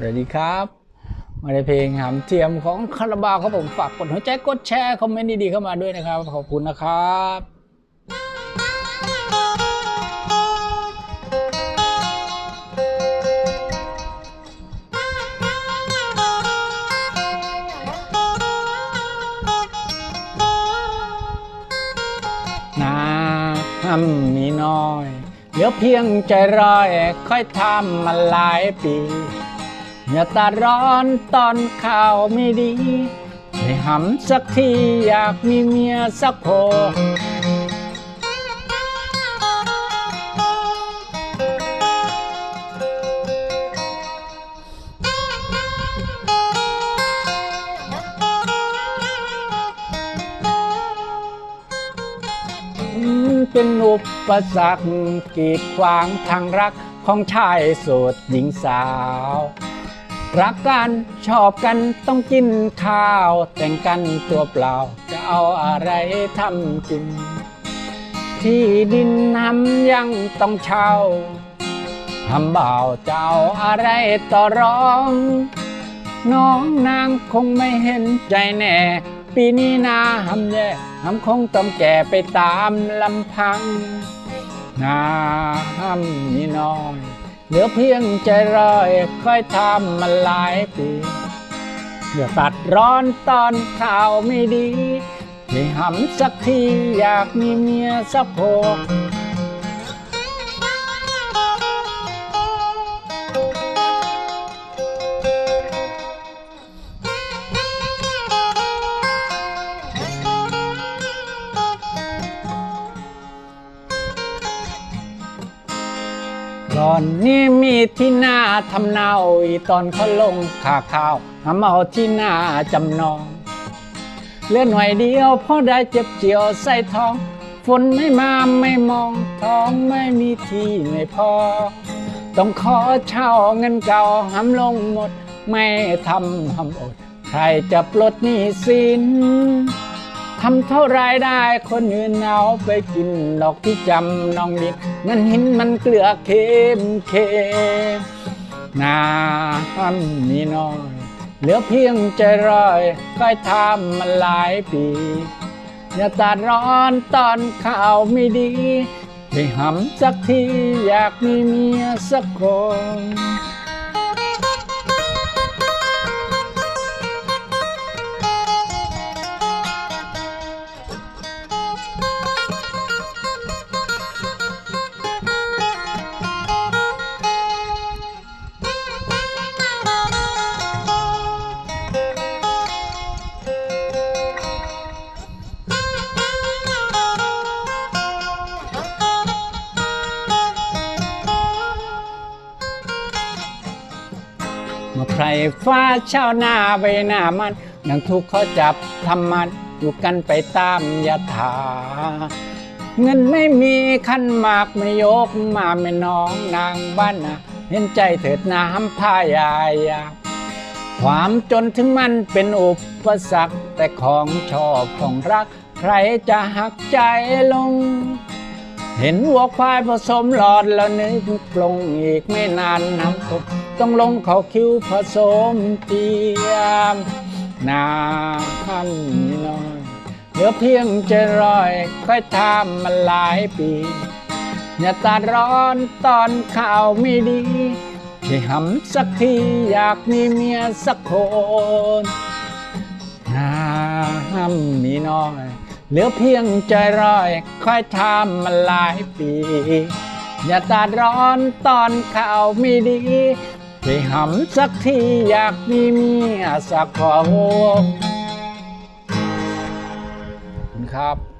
สวัสดีครับมาในเพลงหำเทียมของคาราบาวครับผมฝากกดหัวใจกดแชร์คอมเมนต์ดีๆเข้ามาด้วยนะครับ ขอบคุณนะครับน้ำมีน้อย เหลือเพียงใจร้อยค่อยทำมาหลายปี อย่าตาร้อนตอนข่าวไม่ดีให้หำสักทีอยากมีเมียสักคนเป็นอุปสรรคกีดขวางทางรักของชายโสดหญิงสาว รักกันชอบกันต้องกินข้าว แต่งกันตัวเปล่า จะเอาอะไรทำกิน ที่ดินน้ำยังต้องเช่าทำบ่าวจะเอาอะไรต่อรอง น้องนางคงไม่เห็นใจแน่ ปีนี้นาหำแย่หำคงต้องแก่ไปตามลำพัง นาหำนี่น้อย เหลือเพียงใจรอยค่อยทำมาหลายปีอย่าตัดร้อนตอนข่าวไม่ดีให้หำสักทีอยากมีเมียสักคน ตอนนี้มีที่หน้าทำเนาอีตอนเขาลงขาข้าวหาเอาที่หน้าจำนองเลือหน่อยเดียวพอได้เจ็บเจียวใส่ท้องฝนไม่มาไม่มองท้องไม่มีที่ไม่พอ ต้องขอเช่าเงินเก่าหำลงหมด ไม่ทำหำอด ใครจะปลดหนี้สิน ทำเท่าไรได้คนอื่นเอาไปกินดอกที่จำน้องนิด มันหินมันเกลือเค็มเค็มน้ำมีน้อย เหลือเพียงใจร้อยค่อยทำมาหลายปีอย่าตัดร้อนตอนข่าวไม่ดีให้หำสักทีอยากมีเมียสักคน ใครฟ้าเช่าหน้าไปหน้ามันนังทุกข์เขาจับทำมันอยู่กันไปตามยถาเงินไม่มีขันมากไม่ยกมาไม่น้องนางบ้านนะเห็นใจเถิดน้ำพายายาความจนถึงมันเป็นอุปสรรคแต่ของชอบของรัก ใครจะหักใจลง เห็นวัวควายผสมหลอดแล้วนึกปลงอีกไม่นานน้ำตกต้องลงเขาคิวผสมเทียมนาคันน้อยเหลือเพียงใจรอย ค่อยทำมาหลายปีอย่าตัดร้อนตอนข่าวไม่ดีให้หำสักทีอยากมีเมียสักคนน้ำมีน้อย เหลือเพียงใจรอยค่อยทำมาหลายปี อย่าตัดร้อนตอนข่าวไม่ดีให้หำสักทีอยากมีเมียสักคนขอบคุณครับ